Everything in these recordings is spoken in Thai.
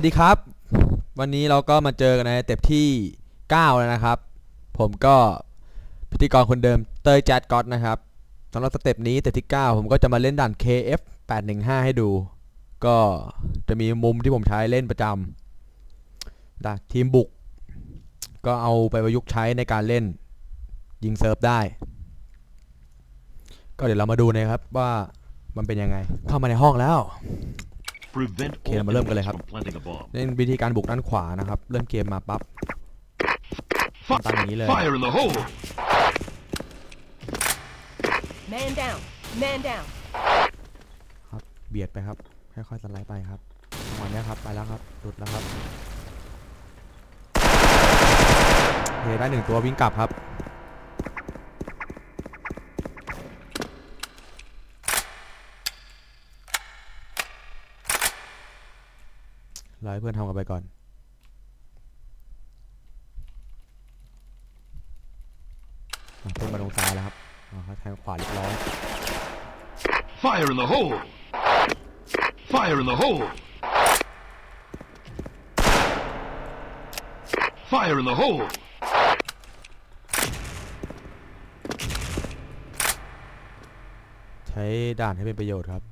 วัสดีครับ วันนี้เราก็มาเจอกันในสเต็ปที่ 9 แล้วนะครับ ผมก็พิธีกรคนเดิมเตยจ๊ดก๊อตนะครับสำหรับสเต็ปนี้สเต็ปที่ 9 ผมก็จะมาเล่นด่าน KF 815 ให้ดู ก็จะมีมุมที่ผมใช้เล่นประจำด่านทีมบุก ก็เอาไปประยุกต์ใช้ในการเล่นยิงเซิร์ฟได้ ก็เดี๋ยวเรามาดูนะครับว่ามันเป็นยังไง เข้ามาในห้องแล้ว Prevent Okay, all มาเริ่มกันเลยครับ enemies from planting a bomb. เล่นวิธีการบุกด้านขวานะครับ เริ่มเกมมาปั๊บ Fi- ตั้งอย่างนี้เลย Fire in the hole! Man down. Man down. ครับเบียดไปครับค่อยๆสไลด์ไปครับจังหวะเนี้ยครับไปแล้วครับหลุดแล้วครับโอเคได้หนึ่งตัววิ่งกลับครับ รอให้เพื่อนทำกันไปก่อนอะเพื่อนมาตรงซ้ายแล้วครับอ๋อเขาแทงขวาเรียบร้อย Fire in the hole! Fire in the hole! Fire in the hole! ใช้ด่านให้เป็นประโยชน์ครับ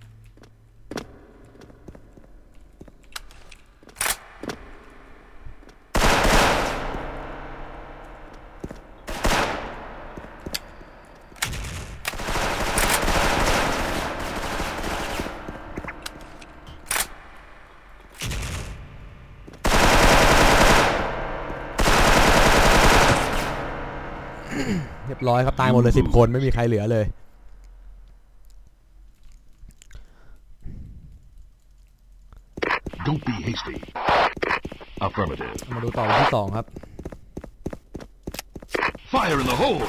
อยครับตายหมดเลยสิบคนไม่มีใครเหลือเลย Don't be hasty. Affirmative. มาดูต่อวันที่สองครับ Fire in the hole!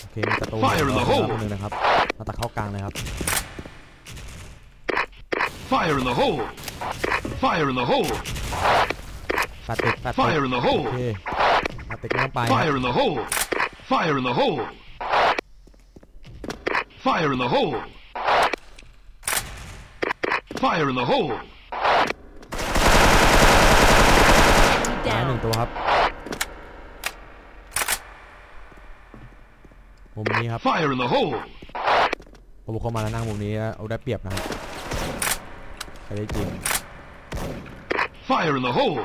โอเคมีศัตรู Fire in the รอ hole คนหนึ่งนะครับมาตัดเข้ากลางเลยครับ Fire in the hole! Fire in the hole! แฟตติกแฟตติก Fire in the hole! โอเคแฟตติกไม่ต้องไปครับ Fire in the hole! Fire in the hole! Fire in the hole! Fire in the hole! Enemy ซ้ายหนึ่ง down. ตัวครับมุมนี้ครับ Fire in the hole! พอบุกเข้ามาแล้วนั่งมุมนี้เอาได้เปรียบนะครับใครได้จริง Fire in the hole!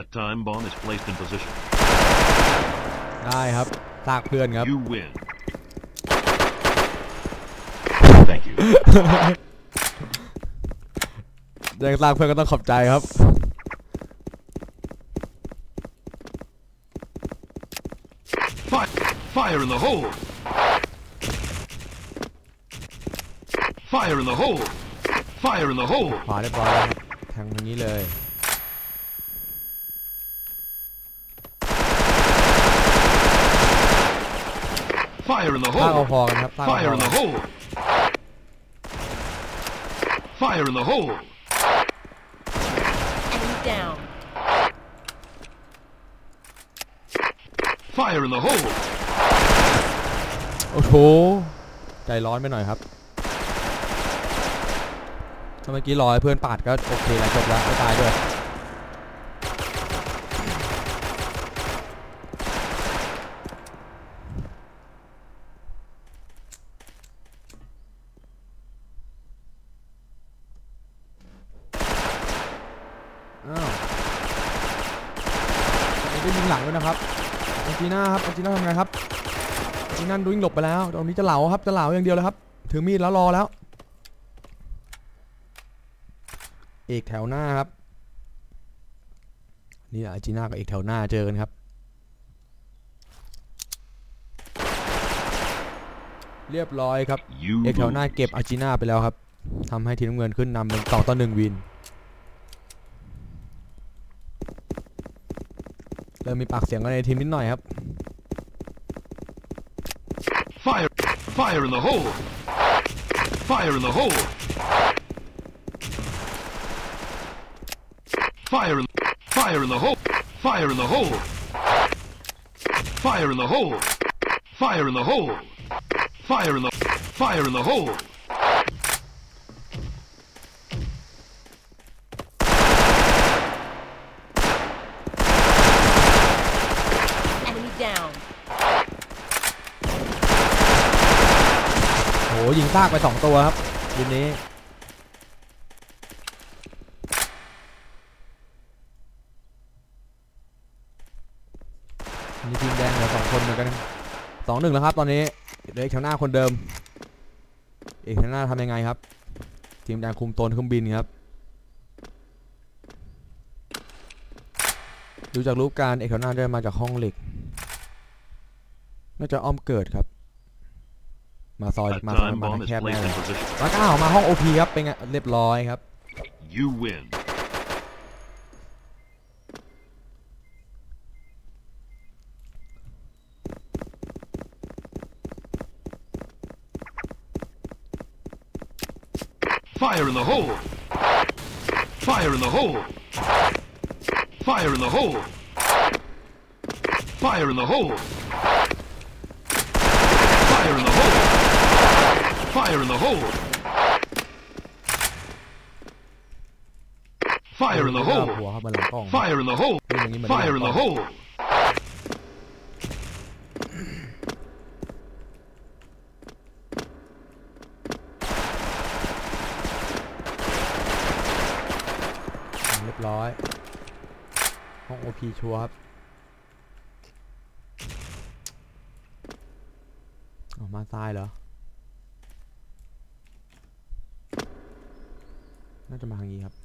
A time bomb is placed in position. ได้ครับซากเพื่อนครับ You win. Thank you. ยังซากเพื่อนก็ต้องขอบใจครับ Fire, fire in the hole! Fire in the hole! Fire in the hole! ขวาเรียบร้อยแล้วครับแทงอย่างนี้เลย Fire in the ซากเอา hole! พอกันครับซากเอาพ Fire อ in กั the น hole! Fire in the hole! Enemy down. Fire in the hole! โอ้โหใจร้อนไปหน่อยครับถ้าเมื่อกี้รอให้เพื่อนปาดก็โอเคแล้วจบแล้วไม่ตายด้วย อ้าวอันนี้ได้ยิงหลังด้วยนะครับอาร์จีน่า ครับอาจีน่าทำไงครับอาจีน่าดูวิ่งหลบไปแล้วตรงนี้จะเหลาครับจะเหลาอย่างเดียวเลยครับถือมีดแล้วรอแล้ว เอกแถวหน้าครับนี่อาจีน่ากับเอกแถวหน้าเจอกันครับ เรียบร้อยครับเอกแถวหน้าเก็บอาจีน่าไปแล้วครับทำให้ทีมน้ำเงินขึ้นนำเป็นสองต่อหนึ่งวินเริ่มมีปากเสียงกันในทีมนิดหน่อยครับ Fire in the hole! Fire in the hole! Fire in Fire in the hole! Fire in the hole! Fire in the hole! Fire in the hole! Fire in the Fire in the hole! ยิงซากไปสองตัวครับทีนี้มีทีมแดงเหลือสองคนเหมือนกันสองหนึ่งแล้วครับ ตอนนี้เหลือเอกแถวหน้าคนเดิม เอกแถวหน้าทำยังไงครับ ทีมแดงคุมโตนเครื่องบินครับ ดูจากรูปการเอกแถวหน้าได้มาจากห้องเหล็ก น่าจะอ้อมเกิดครับ มาซอย A มา time มา bomb ทาง is แคบแน่ placed เล in ย position. มาก้าวมาห้องโอพีครับ เป็นไงเรียบร้อยครับ You win. Fire in the hole! Fire in the hole! Fire in the hole! Fire in the hole! Fire in the hole! Fire in the hole! Fire in the หั hole! วครับมันหลังกล้อง Fire in the hole! เป็นอย่างนี้เหมือน Fire in the hole!. เรียบร้อยห้องโอพีชัวร์ครับออกมาซ้ายเหรอ น่าจะมาทางนี้ครับ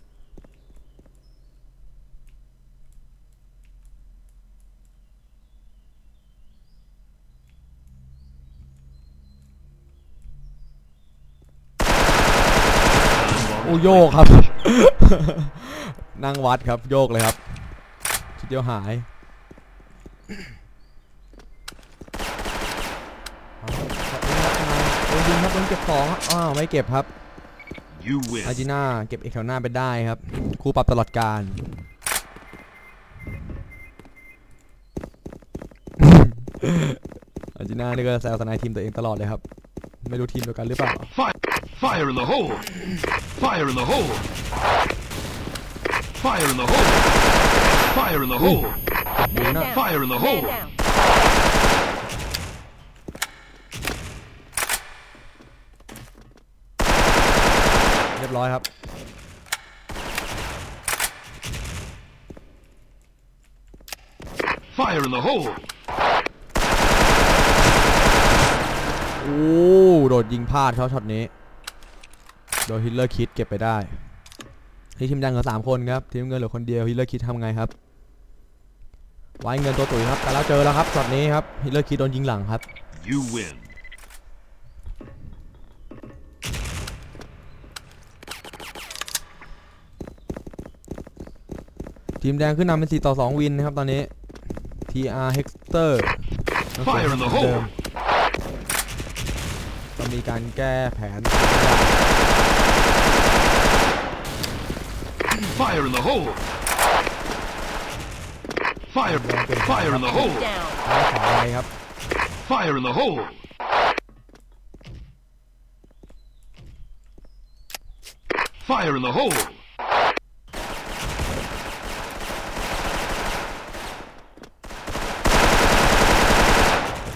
โอ้โยกครับ นั่งวัดครับ โยกเลยครับชุดเดียวหายเอาครับโดนยิงครับโดนเก็บของครับอ้าวไม่เก็บครับ You win. อาจิน่าเก็บเอกแถวหน้าไปได้ครับครูปรับตลอดการ อาจิน่านี่ก็แซวสนายทีมตัวเองตลอดเลยครับ ไม่รู้ทีมเดียวกันหรือเปล่า Fire! Fire in the hole! Fire in the hole! Fire in the hole! Fire in the hole! Man not- down. Fire in the Man hole! รียบร้อยครับ Fire in the hole! โอ้โดดยิงพลาดเขาช็อตนี้ โดยฮิตเลอร์คิดเก็บไปได้ที่ทีมแดงเหลือสามคนครับ ทีมเงินเหลือคนเดียวฮิตเลอร์คิดทำไงครับ ไว้เงินตัวตุ๋ยครับ แต่แล้วเจอแล้วครับช็อตนี้ครับฮิตเลอร์คิดโดนยิงหลังครับ You win. ทีมแดงขึ้นนำเป็น 4 ต่อ 2 วินนะครับตอนนี้ TR Hexter ยังสวน Fire in the เหมือนเดิม hole! ต้องมีการแก้แผน Fire in the hole! Fire! Fire in the hole! Down. ทางขวาอะไรครับ Fire in the hole! Fire in the hole!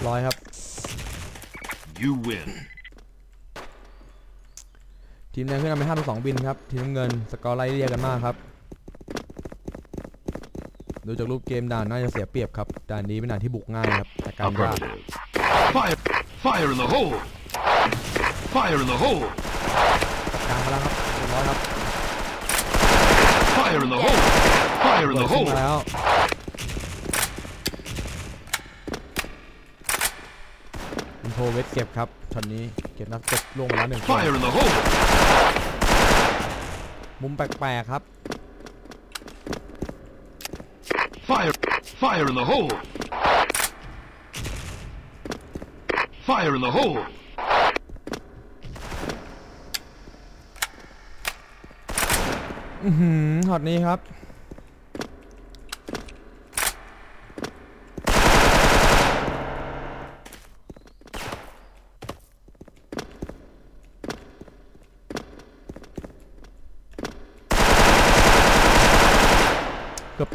เรียบร้อยครับ You win. ทีมแดงขึ้นนำเป็น5ต่อ2วินครับ ทีมน้ำเงินสกอร์ไล่เรียกกันมากครับ ดูจากรูปเกมด่านน่าจะเสียเปรียบครับด่านนี้เป็นด่านที่บุกง่ายครับแต่การยาก Affirmative. Fire! Fire in the hole! Fire in the hole! กลางมาแล้วครับเรียบร้อยครับ Fire in the hole! Fire in เปิ the ดขึ้น hole! มาแล้วอินโทร เวทเก็บครับช็อตนี้เก็บนักเก็บลงมาแล้วหนึ่งคน Fire in the hole! มุมแปลกๆครับ Fire! Fire in the hole! Fire in the hole! อือหือ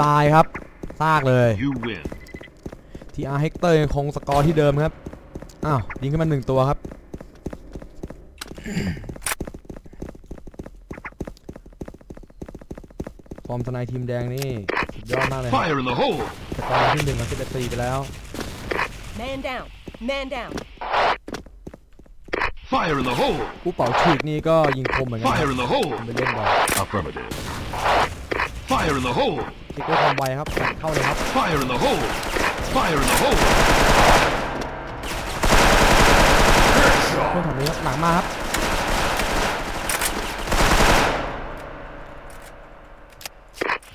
ตนี้ครับเกือบตายครับซากเลย You win. ทีอาร์เฮกเตอร์ยังคงสกอร์ที่เดิมครับ อ้าว ยิงขึ้นมาหนึ่งตัวครับ ฟอร์มทนายทีมแดงนี่สุดยอดมากเลยครับ Fire in the hole. สกอร์ที่หนึ่งกับสิบเอ็ดตีไปแล้ว Man down. Man down. Fire in the hole. ผู้เป่าฉีกนี่ก็ยิงคมเหมือนกันค Fire รับ in the hole. ไปเล่นบอล Affirmative. Fire in the hole. คลิกด้วยความไวครับจัดเข้าเลยครับ Fire in the hole. Fire in the hole. เพื่อนของนี้ครับหลังมาครับ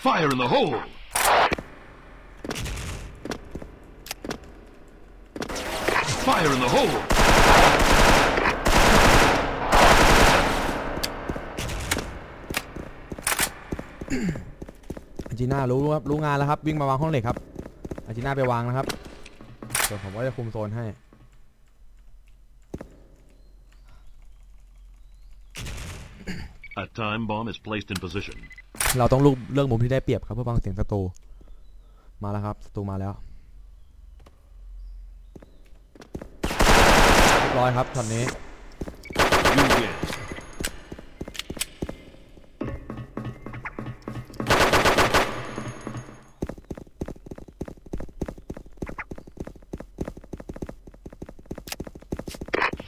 Fire in the hole. Fire in the hole. อา จีน่ารู้ครับรู้งานแล้วครับวิ่งมาวางห้องเหล็กครับอาจีน่าไปวางนะครับส่วนผมก็จะคุมโซนให้ A time bomb is placed in position. เราต้องลุกเลือกมุมที่ได้เปรียบครับเพื่อฟังเสียงศัตรูมาแล้วครับศัตรูมาแล้วเรียบร้อยครับช็อตนี้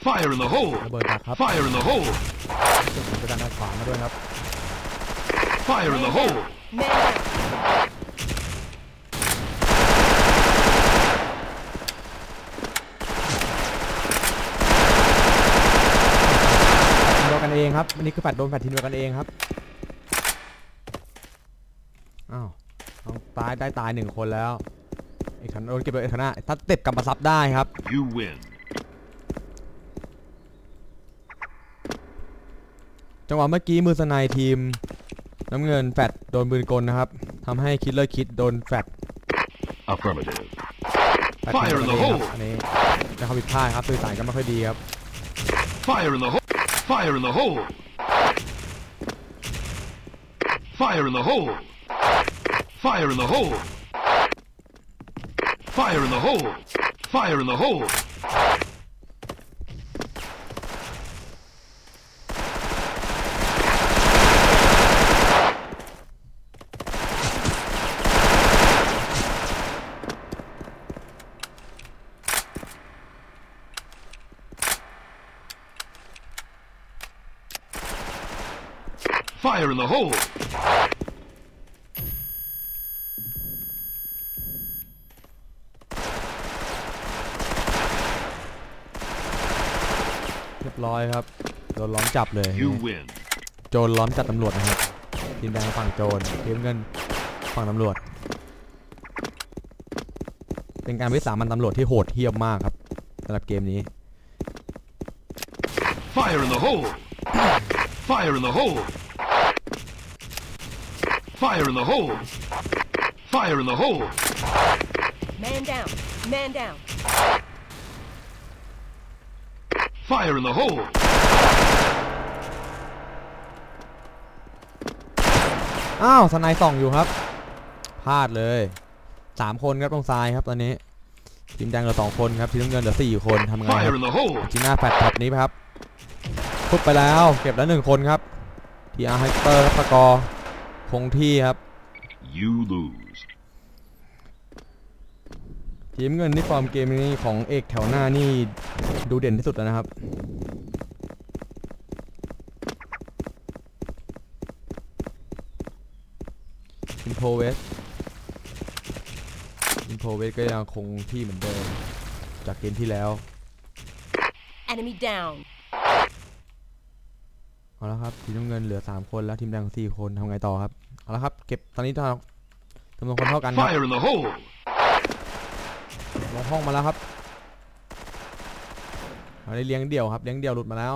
Fire in the hole. ระเบิดดักครับ Fire in the hole. ผมจะดันด้านขวามาด้วยครับ Fire in the hole. Man down. ทีมเดียวกันเองครับอันนี้คือแฟดโดนแฟดทีมเดียวกันเองครับอ้าวต้องตายได้ตายหนึ่งคนแล้วเอกขันโดนเก็บโดยเอกขันหน้าถ้าเต็บกลับมาซับได้ครับ You win. จังหวะเมื่อกี้มือสไนด์ทีม น้ำเงินแฟดโดนปืนกลนะครับทำให้คิดเลอร์คิดโดนแฟด Affirmative. แฟด Fire in the ทีม hole ครับอันนี้นะครับผิดพลาดครับสื่อสารกันไม่ค่อยดีครับ Fire in the hole. Fire in the hole. Fire in the hole. Fire in the hole. Fire in the hole. Fire in the hole. Fire in the hole. เรียบร้อยครับโดนล้อมจับเลย You win. โจรล้อมจับตำรวจนะครับทีมแดงฝั่งโจรทีมเงินฝั่งตำรวจ เป็นการวิสามันตำรวจที่โหดเหี้ยมมากครับสำหรับเกมนี้ Fire in the hole. Fire in the hole. Fire in the hole. Fire in the hole. Man down. Man down. Fire in the hole. อ้าวสไนด์ส่องอยู่ครับ พลาดเลยสามคนครับตรงซ้ายครับตอนนี้ ทีมแดงเหลือสองคนครับ ทีมน้ำเงินเหลือสี่คนทำไงค Fire รับ in the hole. จีน่าแฟดท็อปนี้ไปครับทุบไปแล้ว เก็บแล้วหนึ่งคนครับทีอาร์ไฮเตอร์ครับสกอร์ คงที่ครับ You lose. ทีมเงินที่ฟอร์มเกมนี้ของเอกแถวหน้านี่ดูเด่นที่สุดแล้วนะครับ อินโพเวส อินโพเวสก็ยังคงที่เหมือนเดิม จากเกมที่แล้ว Enemy down. เอาละครับทีมน้ำเงินเหลือ 3 คนแล้วทีมแดง4คนทำไงต่อครับเอาละครับเก็บตอนนี้ทางจำนวนคนเท่ากันครับ Fire in the hole. ลงห้องมาแล้วครับเอาได้เลี้ยงเดี่ยวครับเลี้ยงเดี่ยวหลุดมาแล้ว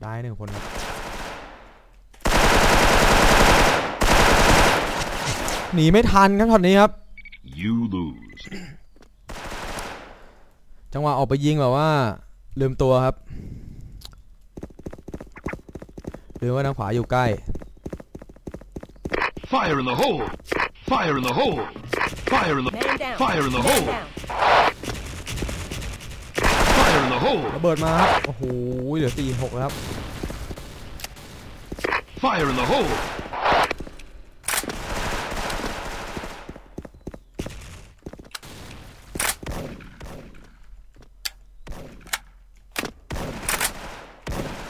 ได้หนึ่งคนครับหนีไม่ทันครับช็อตนี้ครับ You lose. จังหวะออกไปยิงแบบว่า ลืมตัวครับ ลืมว่าทางขวาอยู่ใกล้ Fire in the hole! Fire in the hole! Fire in the Man down. Fire in the Man hole! down. Fire in the hole! ระเบิดมาครับ โอ้โห เหลือสี่หกแล้วครับ Fire in the hole!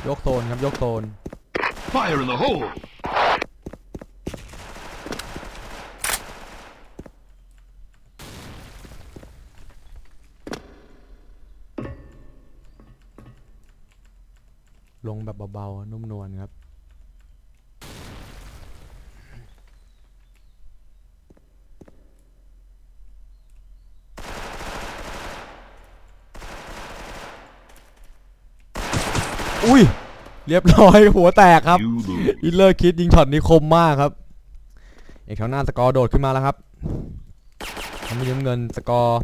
ยกโซน ครับยกโซน Fire in the hole! ลงแบบเบาๆ นุ่มนวลครับ อุ้ย เรียบร้อยหัวแตกครับ You lose. อินเลอร์คิดยิงช็อตนี้คมมากครับ เอกแถวหน้าสกอร์โดดขึ้นมาแล้วครับทำให้ยืมเงินสกอร์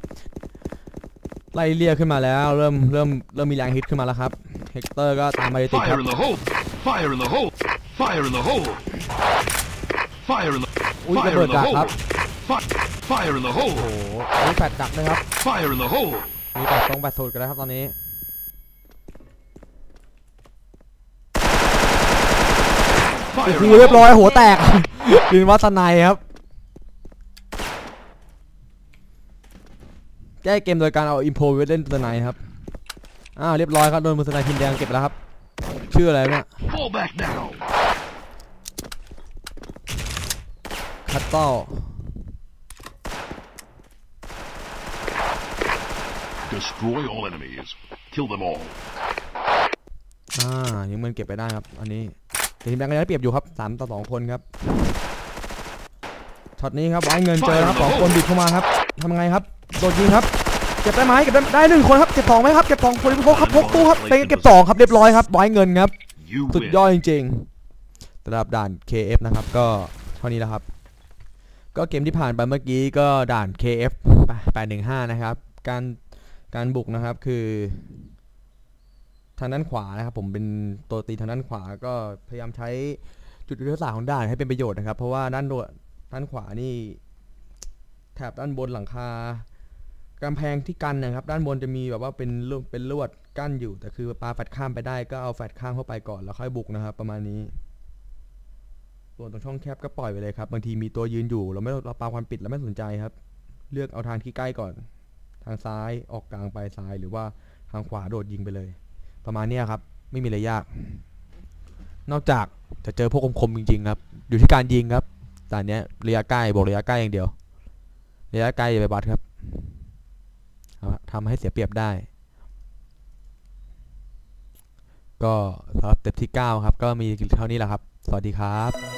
ไล่เลี่ยขึ้นมาแล้ว เริ่มเริ่มเริ่มมีแรงฮิตขึ้นมาแล้วครับเฮกเตอร์ก็ตามมาติดๆค Fire รับ in the hole! Fire in the hole! Fire in the hole! Fire in the อุ้ยระ Fire เบิด in the ดักครับ hole! Fi- Fire in the โอ้โห hole! อุ้ยแฟดดักนะครับ Fire in the hole! มีแปดตรงแปดสูตรกันแล้วครับตอนนี้ โอ้ Fire โห in the เรียบร้อย hole! หัวแตกลินวัฒนัยครับแก้เกมโดยการเอาอิมโพไว้เล่นตัวไหนครับ อ้าวเรียบร้อยครับโดนมือสไนพินแดงเก็บไปแล้วครับ ชื่ออะไรเนี่ย Fall back now! คัตเต้ล Destroy all enemies. Kill them all. อ่ายิงมันเก็บไปได้ครับ อันนี้ แต่ทีมแดงก็ยังได้เปรียบอยู่ครับสามต่อสองคนครับช็อตนี้ครับไว้เงินเจอครับสองคนบิดเข้ามาครับทำไงครับโดดยิงครับเก็บได้ไหมเก็บได้ได้หนึ่งคนครับเก็บสองไหมครับเก็บสองคนพกครับพกตู้ครับเป็นเก็บสองครับเรียบร้อยครับไว้เงินครับสุดยอดจริงๆระดับด่าน KF นะครับก็เท่านี้แล้วครับ ก็เกมที่ผ่านไปเมื่อกี้ก็ด่าน KF 815 นะครับ การการบุกนะครับคือางด้านขวานะครับผมเป็นตัวตีทางด้านขวาก็พยายามใช้จุดยุทธศาสตร์ของด่านให้เป็นประโยชน์นะครับ เพราะว่าด้านโดด้านขวานี่แถบด้านบนหลังคากำแพงที่กันนะครับ ด้านบนจะมีแบบว่าเป็นเป็นลวดกั้นอยู่แต่คือปลาแฟดข้ามไปได้ก็เอาแฟดข้ามเข้าไปก่อนแล้วค่อยบุกนะครับ ประมาณนี้ส่วนตรงช่องแคบก็ปล่อยไปเลยครับบางทีมีตัวยืนอยู่เราไม่เราปาควันปิดเราไม่สนใจครับ เลือกเอาทางที่ใกล้ก่อน ทางซ้ายออกกลางไปซ้ายหรือว่าทางขวาโดดยิงไปเลย ประมาณนี้ครับ ไม่มีอะไรยาก นอกจากจะเจอพวกคมๆจริงๆครับ อยู่ที่การยิงครับตอนนี้ระยะใกล้บอกระยะใกล้อย่างเดียวระยะไกลอย่าไปบัดครับเอาละทำให้เสียเปรียบได้ ก็สำหรับเต็ปที่ 9 ครับ ก็มีเท่านี้แหละครับ สวัสดีครับ